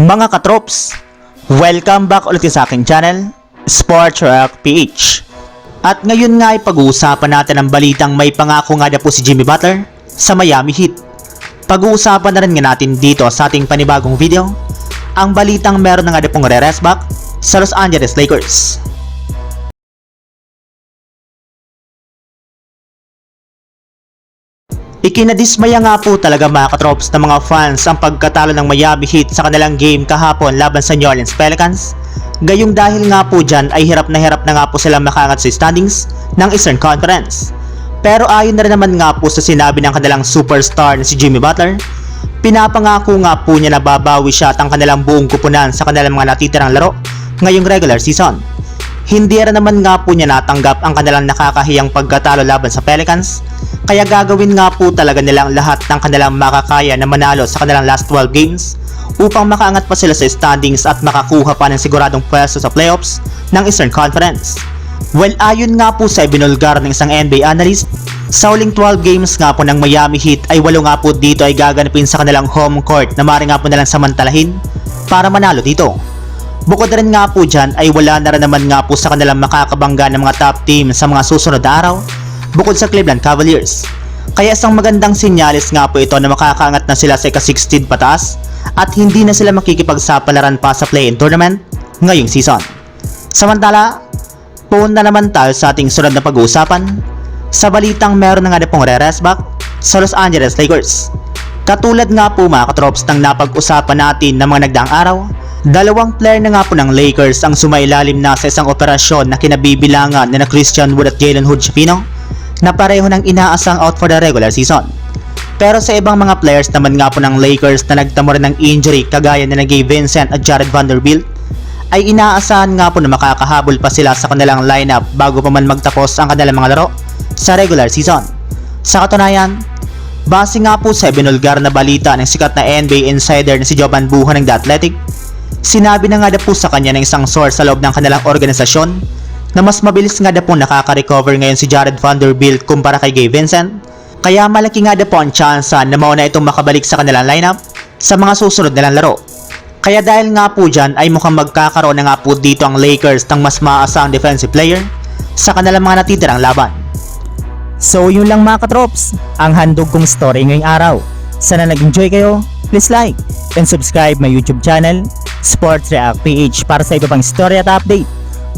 Mga katrops, welcome back ulit sa aking channel, Sports Rock PH. At ngayon nga ay pag-uusapan natin ang balitang may pangako nga na po si Jimmy Butler sa Miami Heat. Pag-uusapan na rin nga natin dito sa ating panibagong video, ang balitang meron na nga na pong re-rest back sa Los Angeles Lakers. Ikinadismaya nga po talaga mga katrops ng mga fans ang pagkatalo ng Miami Heat sa kanilang game kahapon laban sa New Orleans Pelicans. Gayong dahil nga po dyan ay hirap na hirap na nga po silang makaangat sa standings ng Eastern Conference. Pero ayon na rin naman nga po sa sinabi ng kanilang superstar na si Jimmy Butler, pinapangako nga po niya na babawi siya at ang kanilang buong kupunan sa kanilang mga natitirang laro ngayong regular season. Hindi rin naman nga po niya natanggap ang kanilang nakakahiyang pagkatalo laban sa Pelicans, kaya gagawin nga po talaga nilang lahat ng kanilang makakaya na manalo sa kanilang last 12 games upang makaangat pa sila sa standings at makakuha pa ng siguradong pwesto sa playoffs ng Eastern Conference. Well, ayon nga po sa ibinulgar ng isang NBA analyst, sa huling 12 games nga po ng Miami Heat ay walo nga po dito ay gaganapin sa kanilang home court na mari nga po nilang samantalahin para manalo dito. Bukod rin nga po dyan ay wala na rin naman nga po sa kanilang makakabangga ng mga top team sa mga susunod na araw bukod sa Cleveland Cavaliers. Kaya isang magandang sinyalis nga po ito na makakaangat na sila sa ika-16 pataas at hindi na sila makikipagsapalaran pa sa play-in tournament ngayong season. Samantala, pumunta naman tayo sa ating sunod na pag-uusapan sa balitang meron na nga na pong re-rest back sa Los Angeles Lakers. Katulad nga po mga katrops ng napag-usapan natin ng mga nagdaang araw, dalawang player na nga po ng Lakers ang sumailalim na sa isang operasyon na kinabibilangan na na Christian Wood at Jalen Hood Shapiro na pareho ng inaasang out for the regular season. Pero sa ibang mga players naman nga po ng Lakers na nagtamo rin ng injury kagaya na Gabe Vincent at Jared Vanderbilt ay inaasahan nga po na makakahabol pa sila sa kanilang lineup bago pa man magtapos ang kanilang mga laro sa regular season. Sa katunayan, base nga po sa binulgar na balita ng sikat na NBA insider na si Jovan Buha ng The Athletic, sinabi na nga na po sa kanya ng isang source sa loob ng kanilang organisasyon na mas mabilis nga na po nakaka-recover ngayon si Jared Vanderbilt kumpara kay Gabe Vincent kaya malaki nga na po ang tsansa na mauna itong makabalik sa kanilang lineup sa mga susunod nilang laro. Kaya dahil nga po dyan ay mukhang magkakaroon na nga po dito ang Lakers ng mas maasang defensive player sa kanilang mga natitirang laban. So yun lang mga katrops, ang handog kong story ngayong araw. Sana nag-enjoy kayo, please like and subscribe my YouTube channel, Sports React PH para sa iba pang story at update